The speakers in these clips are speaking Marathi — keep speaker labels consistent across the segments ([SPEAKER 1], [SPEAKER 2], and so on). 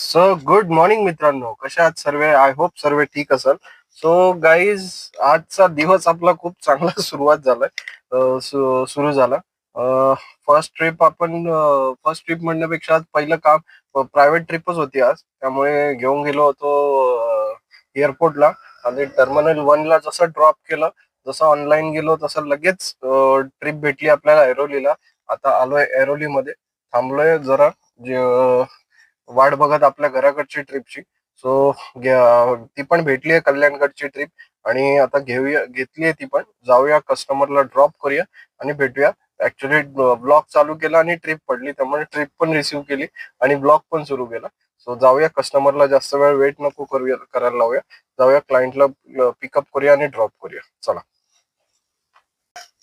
[SPEAKER 1] सो गुड मॉर्निंग मित्रांनो. कशा आहात सर्व? आय होप सर्व ठीक असेल. सो गाईज आजचा दिवस आपला खूप चांगला सुरुवात झालाय. सुरू झाला. फर्स्ट ट्रिप आपण फर्स्ट ट्रिप म्हणण्यापेक्षा आज पहिलं काम प्रायव्हेट ट्रिपच होती आज. त्यामुळे घेऊन गेलो होतो एअरपोर्टला आणि टर्मिनल वन ला जसं ड्रॉप केलं जसं ऑनलाईन गेलो तसं लगेच ट्रिप भेटली आपल्याला ऐरोलीला. आता आलोय ऐरोलीमध्ये. थांबलोय जरा जे वाट बघत आपल्या घराकडची ट्रिपची सो ती पण भेटली आहे कल्याणकडची ट्रिप आणि आता घेऊया घेतलीये ती पण. जाऊया कस्टमरला ड्रॉप करूया आणि भेटूया. ऍक्च्युली ब्लॉग चालू केला आणि ट्रिप पडली त्यामुळे ट्रिप पण रिसिव्ह केली आणि ब्लॉग पण सुरू केला. सो जाऊया कस्टमरला जास्त वेळ वेट नको करूया करायला लावूया. जाऊया क्लायंटला पिकअप करूया आणि ड्रॉप करूया. चला.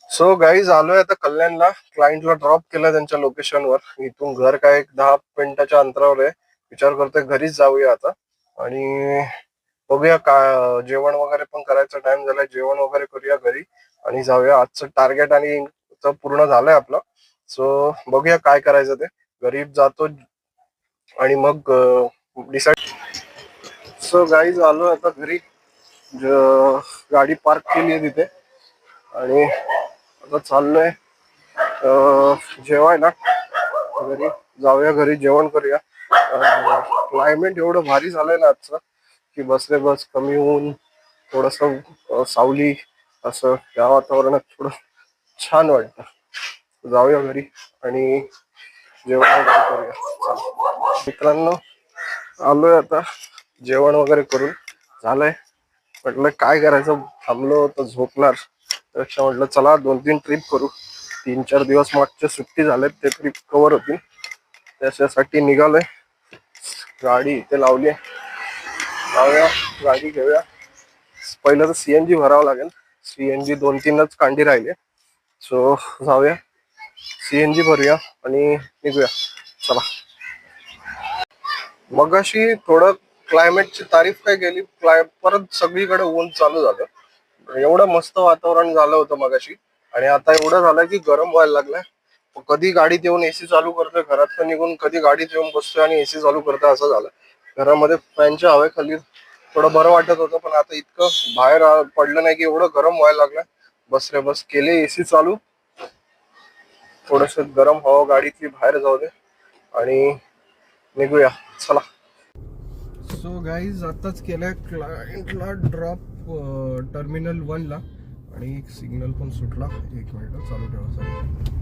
[SPEAKER 1] सो गाईज आलोय आता कल्याणला. क्लायंटला ड्रॉप केलं त्यांच्या लोकेशनवर इथून घर काय एक दहा मिनिटाच्या अंतरावर आहे. विचार करतोय घरीच जाऊया आता. आणि बघूया काय जेवण वगैरे पण करायचा टाइम झालाय. जेवण वगैरे करूया घरी. आणि जाऊया. आजचं टार्गेट आणि पूर्ण झालंय आपलं. सो बघूया काय करायचं ते. घरी जातो. आणि मग डिसाईड सो गाईज आलो आता घरी. गाडी पार्क केली आहे तिथे. आणि आता चाललोय. जेवाय जेवायला घरी जाऊया घरी जेवण करूया. क्लायमेट एवढं भारी झालंय ना आजचं की बसले बस कमी होऊन थोडस सावली असं या वातावरणात थोडं छान वाटतं. जाऊया घरी आणि जेवण वगैरे करूया. मित्रांनो आलोय आता जेवण वगैरे करून. झालंय. म्हटलं काय करायचं? थांबलो तर झोपणार. त्यापेक्षा म्हटलं चला दोन तीन ट्रिप करू. तीन चार दिवस मागच्या सुट्टी झाल्यात ते ट्रिप कव्हर होतील. त्याच्यासाठी निघालोय. गाडी इथे लावली लावूया गाडी घेऊया. पहिलं तर सीएनजी भरावं लागेल. सीएनजी दोन तीनच कांडी राहिले. सो जाऊया. सीएनजी भरूया आणि निघूया. चला. मग अशी थोडं क्लायमेटची तारीफ काय केली? क्लाय परत सगळीकडे ऊन चालू झालं. एवढं मस्त वातावरण झालं होतं मगाशी. आणि आता एवढं झालं की गरम व्हायला लागलाय. कधी गाडीत येऊन एसी चालू करतोय घरात निघून कधी गाडीत येऊन बसतोय आणि एसी चालू करतोय असं झालं. घरामध्ये फॅनच्या हवेखाली थोडं बरं वाटत होतं पण आता इतकं बाहेर पडलं नाही की एवढं गरम व्हायला लागलं बस रे बस केले एसी चालू. थोडस गरम हवा गाडीतली बाहेर जाऊ दे. आणि निघूया चला. सो गाईज आताच केलंय क्लायंटला ड्रॉप टर्मिनल वनला आणि एक सिग्नल पण सुटला. एक मिनिट चालू ठेवा चालू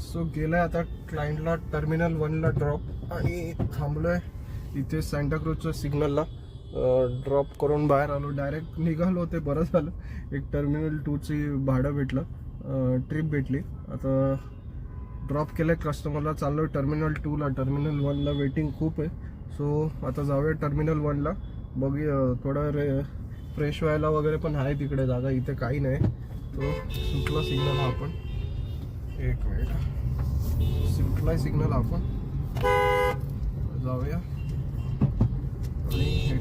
[SPEAKER 1] सो गेलाय आता क्लायंटला टर्मिनल वनला ड्रॉप आणि थांबलोय इथे सँटाक्रूजच्या सिग्नलला ड्रॉप करून बाहेर आलो. डायरेक्ट निघालो ते बरं झालं. एक टर्मिनल टूची भाडं भेटलं. ट्रिप भेटली. आता ड्रॉप केलं कस्टमरला चाललो टर्मिनल टूला टर्मिनल वनला वेटिंग खूप आहे. सो आता जाऊया टर्मिनल वनला बघूया थोडं रे फ्रेश व्हायला वगैरे पण आहे तिकडे जागा. इथे काही नाही. तो सुटला सिग्नल हा आपण. एक मिनिट सुटलाय सिग्नल आपण. जाऊया आणि हे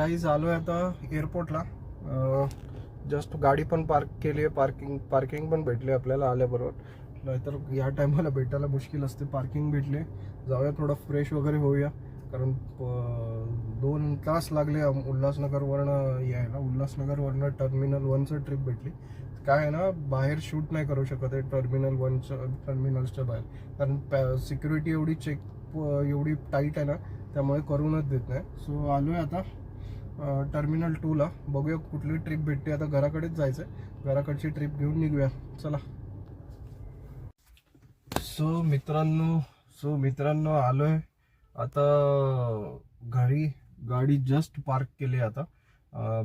[SPEAKER 1] गाईज आलो आहे आता एअरपोर्टला जस्ट गाडी पण पार्क केली आहे. पार्किंग पार्किंग पण भेटली आपल्याला आल्याबरोबर. नाहीतर या टायमाला भेटायला मुश्किल असते. पार्किंग भेटले. जाऊया थोडं फ्रेश वगैरे होऊया. कारण प- दोन तास लागले उल्हासनगरवरनं यायला. उल्हासनगरवरनं टर्मिनल वनचं ट्रिप भेटली. काय आहे ना बाहेर शूट नाही करू शकत आहे टर्मिनल वनचं टर्मिनल्सच्या बाहेर. कारण सिक्युरिटी एवढी चेक एवढी टाईट आहे ना त्यामुळे करूनच देत नाही. सो आलो आहे आता. टर्मिनल टूला बघूया कुठली ट्रिप भेटते. आता घराकडेच जायचं आहे घराकडची ट्रिप घेऊन निघूया. चला. सो मित्रांनो सो मित्रांनो आलोय. आता घरी गाडी जस्ट पार्क केली आता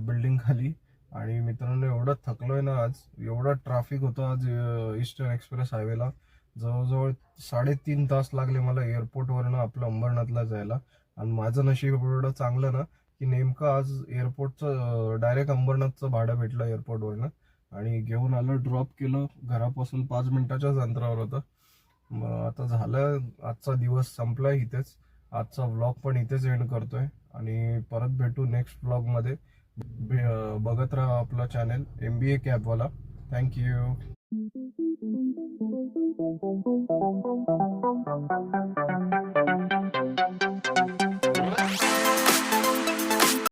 [SPEAKER 1] बिल्डिंग खाली. आणि मित्रांनो एवढं थकलोय ना आज. एवढं ट्रॅफिक होतं आज ईस्टर्न एक्सप्रेस हायवेला जवळजवळ साडेतीन तास लागले मला एअरपोर्टवरनं आपलं अंबरनाथला जायला. आणि माझं नशीब एवढं चांगलं ना की नेमकं आज एअरपोर्टचं डायरेक्ट अंबरनाथचं भाडं भेटलं एअरपोर्टवरनं. आणि घेऊन आलं ड्रॉप केलं घरापासून पाच मिनिटाच्याच अंतरावर होतं. मग आता झालं आजचा दिवस संपलाय इथेच. आजचा व्लॉग पण इथेच एंड करतोय. आणि परत भेटू नेक्स्ट व्लॉगमध्ये बघत राहा आपला चॅनेल एम बी ए कॅबवाला थँक्यू